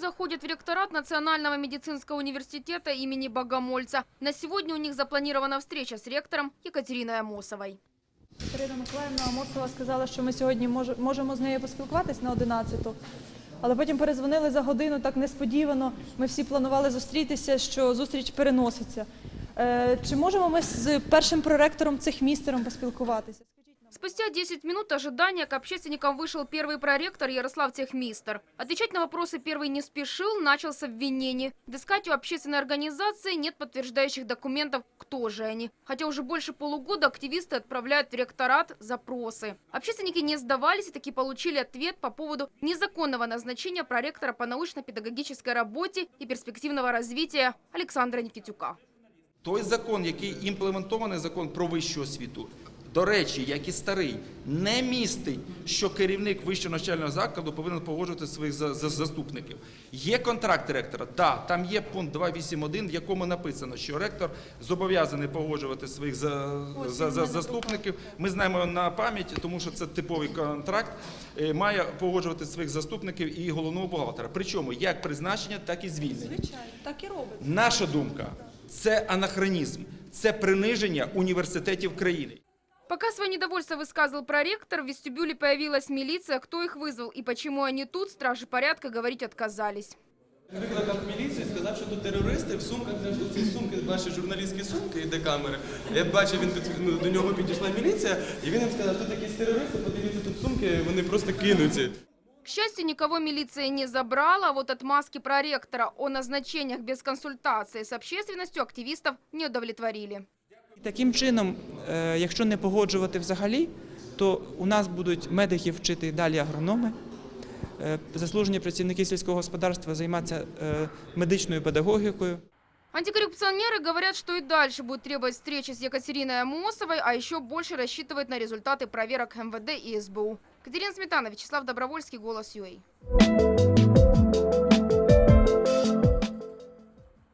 заходят в ректорат Национального медицинского университета имени Богомольца. На сегодня у них запланирована встреча с ректором Екатериной Амосовой. Катерина Миколаївна Амосова сказала, що ми сьогодні мож- можемо з нею поспілкуватись на 11-ту. Але потім перезвонили за годину так несподівано. Ми всі планували зустрітися, що зустріч переноситься. Е, чи можемо ми з першим проректором цих містером поспілкуватися? Спустя 10 минут ожидания к общественникам вышел первый проректор Ярослав Техмистер. Отвечать на вопросы первый не спешил, начал с обвинений. Дескать, у общественной организации нет подтверждающих документов, кто же они. Хотя уже больше полугода активисты отправляют в ректорат запросы. Общественники не сдавались и таки получили ответ по поводу незаконного назначения проректора по научно-педагогической работе и перспективного развития Александра Никитюка. Той закон, який імплементований закон про вищу освіту, до речі, як і старий, не містить, що керівник вищого навчального закладу повинен погоджувати своїх за- за- заступників. Є контракт ректора, да, там є пункт 2.8.1, в якому написано, що ректор зобов'язаний погоджувати своїх за, заступників. Ми знаємо на пам'ять, тому що це типовий контракт. е, Має погоджувати своїх заступників і головного бухгалтера. Причому як призначення, так і звільнення. Звичайно, так і робиться. Наша думка це анахронізм, це приниження університетів країни. Пока свое недовольство высказывал проректор, в вестибюле появилась милиция. Кто их вызвал и почему они тут, стражи порядка говорить отказались. Викликав міліцію, сказав, що тут терористи в сумках знайшли ці сумки, ваші журналістські сумки, де камери. Я бачив, він під- ну, до нього підійшла міліція, і він їм сказав, тут якісь терористи, подивіться тут сумки, вони просто кинуті. К счастью, никого милиция не забрала, а вот отмазки проректора о назначениях без консультации с общественностью активистов не удовлетворили. Таким чином, е, якщо не погоджувати взагалі, то у нас будуть медики вчити далі агрономи, е, заслужені працівники сільського господарства займатися е, медичною педагогікою. Антикоррупционеры говорят, что и дальше будут требовать встречи с Екатериной Амосовой, а еще больше рассчитывают на результаты проверок МВД и СБУ. Катерина Сметана, Вячеслав Добровольский, Голос ЮА.